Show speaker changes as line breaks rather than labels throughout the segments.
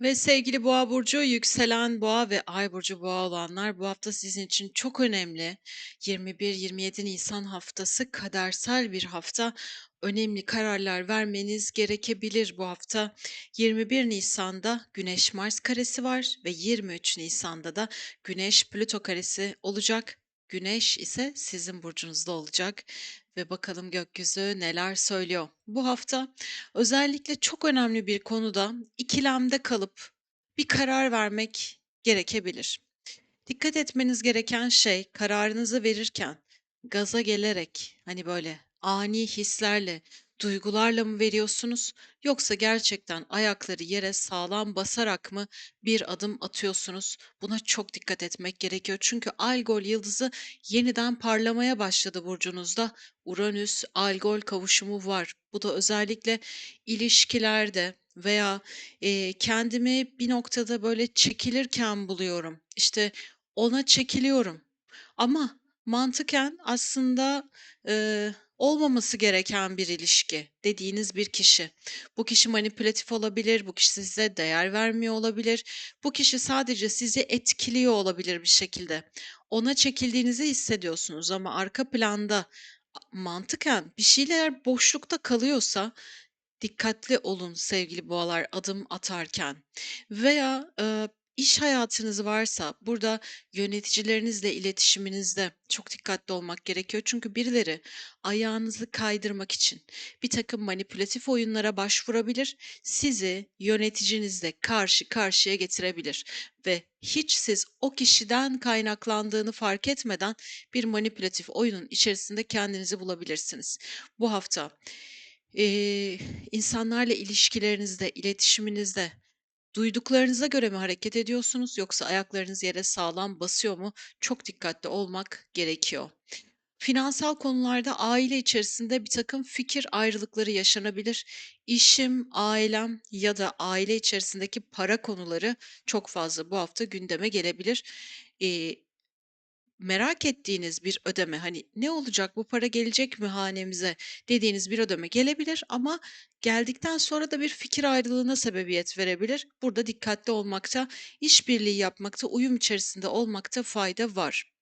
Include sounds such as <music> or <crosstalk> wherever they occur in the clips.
Ve sevgili Boğa burcu, yükselen Boğa ve Ay burcu Boğa olanlar bu hafta sizin için çok önemli. 21-27 Nisan haftası kadersel bir hafta. Önemli kararlar vermeniz gerekebilir bu hafta. 21 Nisan'da Güneş Mars karesi var ve 23 Nisan'da da Güneş Plüto karesi olacak. Güneş ise sizin burcunuzda olacak ve bakalım gökyüzü neler söylüyor. Bu hafta özellikle çok önemli bir konuda ikilemde kalıp bir karar vermek gerekebilir. Dikkat etmeniz gereken şey kararınızı verirken gaza gelerek hani böyle ani hislerle, duygularla mı veriyorsunuz yoksa gerçekten ayakları yere sağlam basarak mı bir adım atıyorsunuz? Buna çok dikkat etmek gerekiyor. Çünkü Algol yıldızı yeniden parlamaya başladı burcunuzda. Uranüs Algol kavuşumu var. Bu da özellikle ilişkilerde veya eee, kendimi bir noktada böyle çekilirken buluyorum. İşte ona çekiliyorum. Ama mantıken aslında, eee, olmaması gereken bir ilişki dediğiniz bir kişi. Bu kişi manipülatif olabilir, bu kişi size değer vermiyor olabilir, bu kişi sadece sizi etkiliyor olabilir bir şekilde. Ona çekildiğinizi hissediyorsunuz ama arka planda mantıken bir şeyler boşlukta kalıyorsa Dikkatli olun sevgili boğalar adım atarken veya, eee, iş hayatınız varsa burada yöneticilerinizle iletişiminizde çok dikkatli olmak gerekiyor. Çünkü birileri ayağınızı kaydırmak için bir takım manipülatif oyunlara başvurabilir, sizi yöneticinizle karşı karşıya getirebilir ve hiç siz o kişiden kaynaklandığını fark etmeden bir manipülatif oyunun içerisinde kendinizi bulabilirsiniz. Bu hafta Eee, insanlarla ilişkilerinizde, iletişiminizde duyduklarınıza göre mi hareket ediyorsunuz yoksa ayaklarınız yere sağlam basıyor mu? Çok dikkatli olmak gerekiyor. Finansal konularda aile içerisinde bir takım fikir ayrılıkları yaşanabilir. İşim, ailem ya da aile içerisindeki para konuları çok fazla bu hafta gündeme gelebilir. Eee Merak ettiğiniz bir ödeme, hani, "Ne olacak, bu para gelecek mi hanemize?" dediğiniz bir ödeme gelebilir ama geldikten sonra da bir fikir ayrılığına sebebiyet verebilir. Burada dikkatli olmakta, işbirliği yapmakta, uyum içerisinde olmakta fayda var.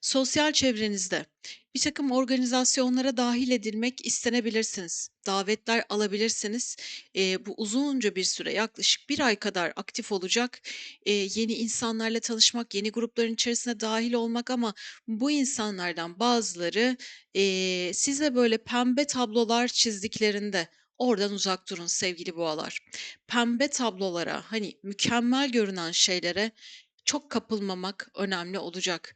Sosyal çevrenizde bir takım organizasyonlara dahil edilmek istenebilirsiniz. Davetler alabilirsiniz. Eee, bu uzunca bir süre, yaklaşık bir ay kadar aktif olacak. Eee, yeni insanlarla tanışmak, yeni grupların içerisine dahil olmak ama bu insanlardan bazıları, eee, size böyle pembe tablolar çizdiklerinde oradan uzak durun sevgili boğalar. Pembe tablolara, hani, mükemmel görünen şeylere çok kapılmamak önemli olacak.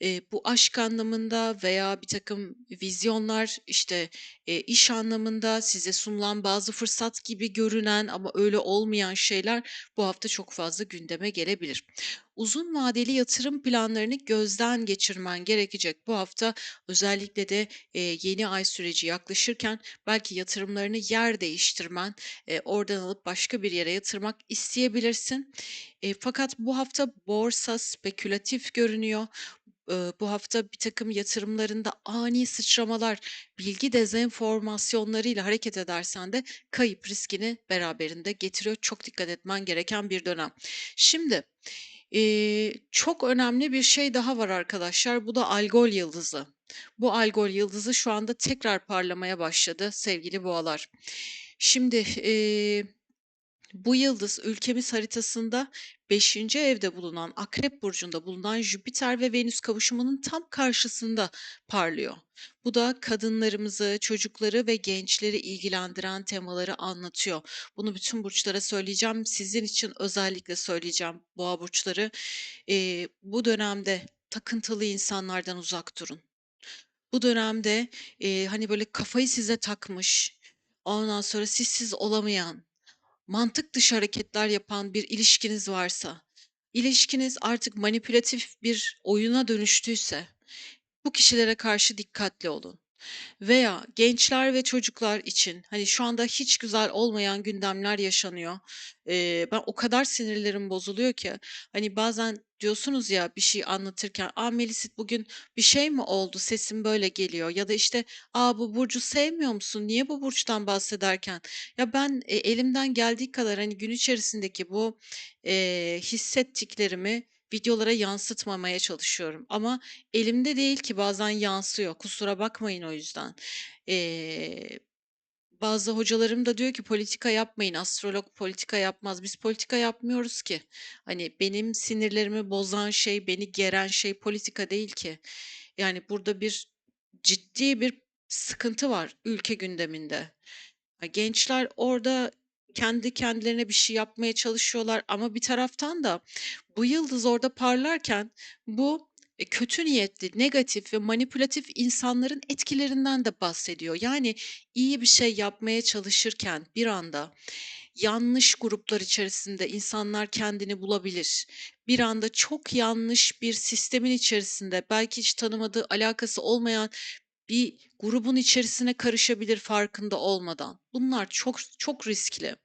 Eee, bu aşk anlamında veya bir takım vizyonlar, işte, eee, iş anlamında size sunulan bazı fırsat gibi görünen ama öyle olmayan şeyler bu hafta çok fazla gündeme gelebilir. Uzun vadeli yatırım planlarını gözden geçirmen gerekecek bu hafta. Özellikle de, eee, yeni ay süreci yaklaşırken belki yatırımlarını yer değiştirmen, eee, oradan alıp başka bir yere yatırmak isteyebilirsin. Eee, fakat bu hafta borsa spekülatif görünüyor. Bu hafta bir takım yatırımlarında ani sıçramalar, bilgi dezenformasyonlarıyla hareket edersen de kayıp riskini beraberinde getiriyor. Çok dikkat etmen gereken bir dönem. Şimdi, çok önemli bir şey daha var arkadaşlar. Bu da Algol yıldızı. Bu Algol yıldızı şu anda tekrar parlamaya başladı sevgili boğalar. Şimdi, eee bu yıldız ülkemiz haritasında beşinci evde bulunan Akrep burcunda bulunan Jüpiter ve Venüs kavuşumunun tam karşısında parlıyor. Bu da kadınlarımızı, çocukları ve gençleri ilgilendiren temaları anlatıyor. Bunu bütün burçlara söyleyeceğim. Sizin için özellikle söyleyeceğim boğa burçları. Eee, bu dönemde takıntılı insanlardan uzak durun. Bu dönemde, eee, hani, böyle kafayı size takmış, ondan sonra sizsiz olamayan, mantık dışı hareketler yapan bir ilişkiniz varsa, ilişkiniz artık manipülatif bir oyuna dönüştüyse bu kişilere karşı dikkatli olun. Veya gençler ve çocuklar için, hani, şu anda hiç güzel olmayan gündemler yaşanıyor. Eee, ben o kadar sinirlerim bozuluyor ki, hani, bazen diyorsunuz ya bir şey anlatırken, "A, Melisit bugün bir şey mi oldu, sesin böyle geliyor?" ya da, işte, "A, bu burcu sevmiyor musun? Niye bu burçtan bahsederken" Ya, ben, eee, elimden geldiği kadar, hani, gün içerisindeki bu, eee, hissettiklerimi videolara yansıtmamaya çalışıyorum ama elimde değil ki bazen yansıyor. Kusura bakmayın o yüzden. Eee, bazı hocalarım da diyor ki politika yapmayın, astrolog politika yapmaz. Biz politika yapmıyoruz ki. Hani benim sinirlerimi bozan şey, beni geren şey politika değil ki. Yani burada bir ciddi bir sıkıntı var ülke gündeminde. Gençler orada kendi kendilerine bir şey yapmaya çalışıyorlar ama bir taraftan da bu yıldız orada parlarken bu, eee, kötü niyetli, negatif ve manipülatif insanların etkilerinden de bahsediyor. Yani iyi bir şey yapmaya çalışırken bir anda yanlış gruplar içerisinde insanlar kendini bulabilir. Bir anda çok yanlış bir sistemin içerisinde belki hiç tanımadığı, alakası olmayan bir grubun içerisine karışabilir farkında olmadan. Bunlar çok çok riskli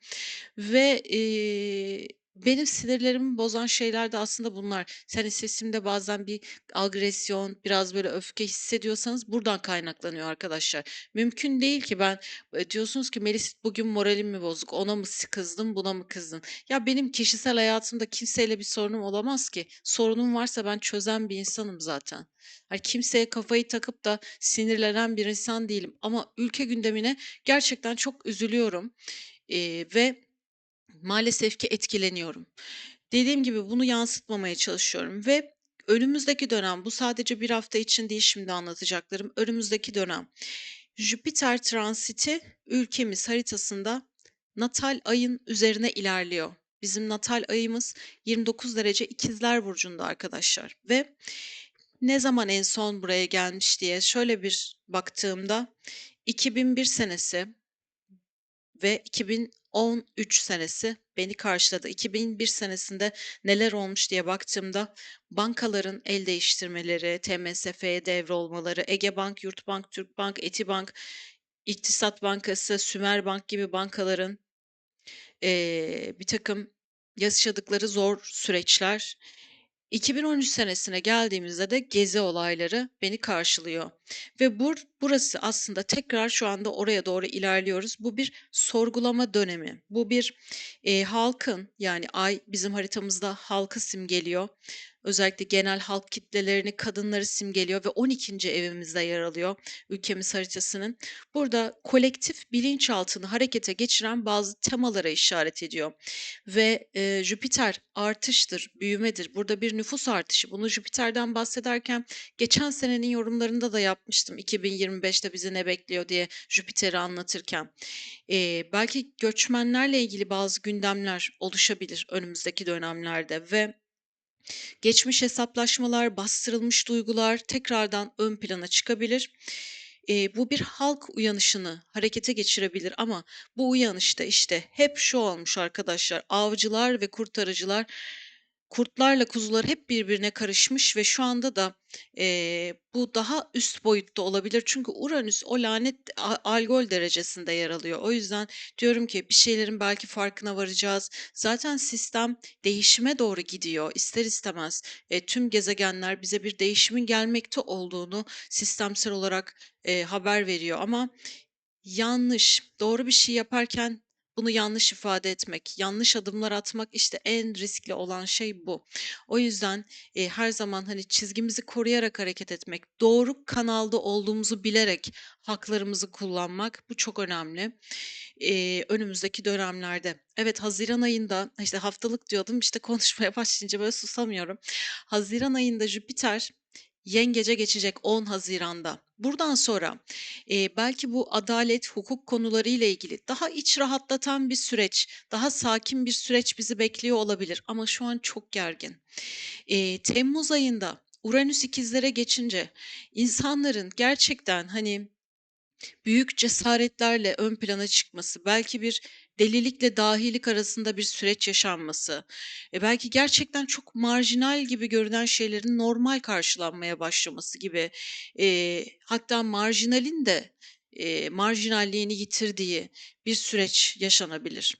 ve, eee, benim sinirlerimi bozan şeyler de aslında bunlar. Hani sesimde bazen bir agresyon, biraz böyle öfke hissediyorsanız buradan kaynaklanıyor arkadaşlar. Mümkün değil ki ben, eee, diyorsunuz ki "Melis bugün moralin mi bozuk, ona mı kızdın, buna mı kızdın?" Ya benim kişisel hayatımda kimseyle bir sorunum olamaz ki. Sorunum varsa ben çözen bir insanım zaten. Hani kimseye kafayı takıp da sinirlenen bir insan değilim ama ülke gündemine gerçekten çok üzülüyorum, eee, ve maalesef ki etkileniyorum. Dediğim gibi bunu yansıtmamaya çalışıyorum ve önümüzdeki dönem, bu sadece bir hafta için değil şimdi anlatacaklarım, önümüzdeki dönem Jüpiter transiti ülkemiz haritasında natal ayın üzerine ilerliyor. Bizim natal ayımız 29 derece İkizler burcunda arkadaşlar ve ne zaman en son buraya gelmiş diye şöyle bir baktığımda 2001 senesi ve 2013 senesi beni karşıladı. 2001 senesinde neler olmuş diye baktığımda bankaların el değiştirmeleri, TMSF'ye devrolmaları, Egebank, Yurtbank, Türkbank, Etibank, İktisat Bankası, Sümerbank gibi bankaların eee birtakım yaşadıkları zor süreçler. 2013 senesine geldiğimizde de gezi olayları beni karşılıyor ve bur burası aslında tekrar şu anda oraya doğru ilerliyoruz. Bu bir sorgulama dönemi. Bu bir, eee, halkın yani ay bizim haritamızda halkı simgeliyor. Özellikle genel halk kitlelerini, kadınları simgeliyor ve 12'nci evimizde yer alıyor ülkemiz haritasının. Burada kolektif bilinçaltını harekete geçiren bazı temalara işaret ediyor ve, eee, Jüpiter artıştır, büyümedir. Burada bir nüfus artışı. Bunu Jüpiter'den bahsederken geçen senenin yorumlarında da yapmıştım 2025'te bizi ne bekliyor diye Jüpiter'i anlatırken. Eee, belki göçmenlerle ilgili bazı gündemler oluşabilir önümüzdeki dönemlerde ve geçmiş hesaplaşmalar, bastırılmış duygular tekrardan ön plana çıkabilir. Eee, bu bir halk uyanışını harekete geçirebilir ama bu uyanışta, işte, hep şu olmuş arkadaşlar, avcılar ve kurtarıcılar, kurtlarla kuzular hep birbirine karışmış ve şu anda da, eee, bu daha üst boyutta olabilir. Çünkü Uranüs o lanet Algol derecesinde yer alıyor. O yüzden diyorum ki bir şeylerin belki farkına varacağız. Zaten sistem değişime doğru gidiyor ister istemez. Eee, tüm gezegenler bize bir değişimin gelmekte olduğunu sistemsel olarak, eee, haber veriyor ama yanlış, doğru bir şey yaparken bunu yanlış ifade etmek, yanlış adımlar atmak, işte, en riskli olan şey bu. O yüzden, eee, her zaman, hani, çizgimizi koruyarak hareket etmek, doğru kanalda olduğumuzu bilerek haklarımızı kullanmak, bu çok önemli, eee, önümüzdeki dönemlerde. Evet, haziran ayında, işte, haftalık diyordum, işte, <laughs> konuşmaya başlayınca böyle susamıyorum. Haziran ayında Jüpiter Yengeç'e geçecek 10 Haziran'da. Buradan sonra, eee, belki bu adalet, hukuk konularıyla ilgili daha iç rahatlatan bir süreç, daha sakin bir süreç bizi bekliyor olabilir ama şu an çok gergin. Eee, temmuz ayında Uranüs ikizlere geçince insanların gerçekten, hani, büyük cesaretlerle ön plana çıkması, belki bir delilikle dahilik arasında bir süreç yaşanması, e, belki gerçekten çok marjinal gibi görünen şeylerin normal karşılanmaya başlaması gibi, eee, hatta marjinalin de, eee, marjinalliğini yitirdiği bir süreç yaşanabilir.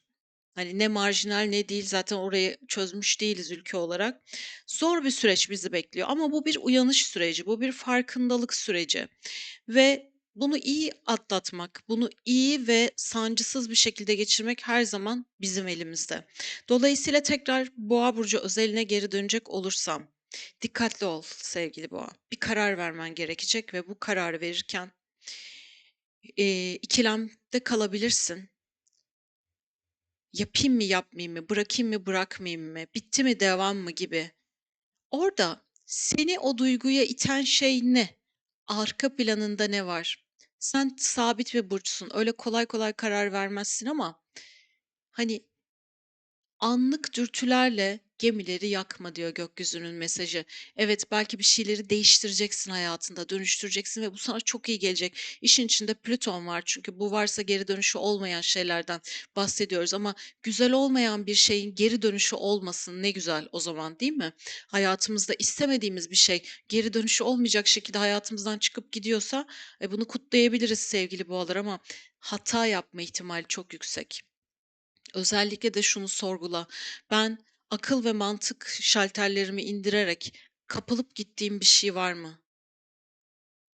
Hani ne marjinal ne değil zaten orayı çözmüş değiliz ülke olarak. Zor bir süreç bizi bekliyor ama bu bir uyanış süreci, bu bir farkındalık süreci ve bunu iyi atlatmak, bunu iyi ve sancısız bir şekilde geçirmek her zaman bizim elimizde. Dolayısıyla tekrar Boğa burcu özeline geri dönecek olursam, dikkatli ol sevgili Boğa. Bir karar vermen gerekecek ve bu kararı verirken eee, ikilemde kalabilirsin. Yapayım mı, yapmayayım mı, bırakayım mı, bırakmayayım mı, bitti mi, devam mı gibi. Orada seni o duyguya iten şey ne? Arka planında ne var? Sen sabit bir burçsun. Öyle kolay kolay karar vermezsin ama hani Anlık dürtülerle gemileri yakma diyor gökyüzünün mesajı. Evet, belki bir şeyleri değiştireceksin hayatında, dönüştüreceksin ve bu sana çok iyi gelecek. İşin içinde Plüton var çünkü bu varsa geri dönüşü olmayan şeylerden bahsediyoruz ama güzel olmayan bir şeyin geri dönüşü olmasın ne güzel o zaman değil mi? Hayatımızda istemediğimiz bir şey geri dönüşü olmayacak şekilde hayatımızdan çıkıp gidiyorsa e, bunu kutlayabiliriz sevgili boğalar ama hata yapma ihtimali çok yüksek. Özellikle de şunu sorgula. Ben akıl ve mantık şalterlerimi indirerek kapılıp gittiğim bir şey var mı?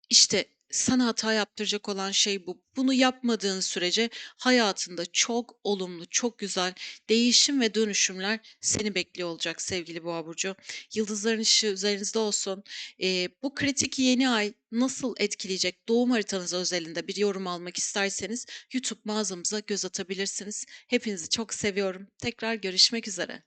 İşte sana hata yaptıracak olan şey bu. Bunu yapmadığın sürece hayatında çok olumlu, çok güzel değişim ve dönüşümler seni bekliyor olacak sevgili Boğa burcu. Yıldızların ışığı üzerinizde olsun. Ee, bu kritik yeni ay nasıl etkileyecek doğum haritanız özelinde bir yorum almak isterseniz YouTube mağazamıza göz atabilirsiniz. Hepinizi çok seviyorum. Tekrar görüşmek üzere.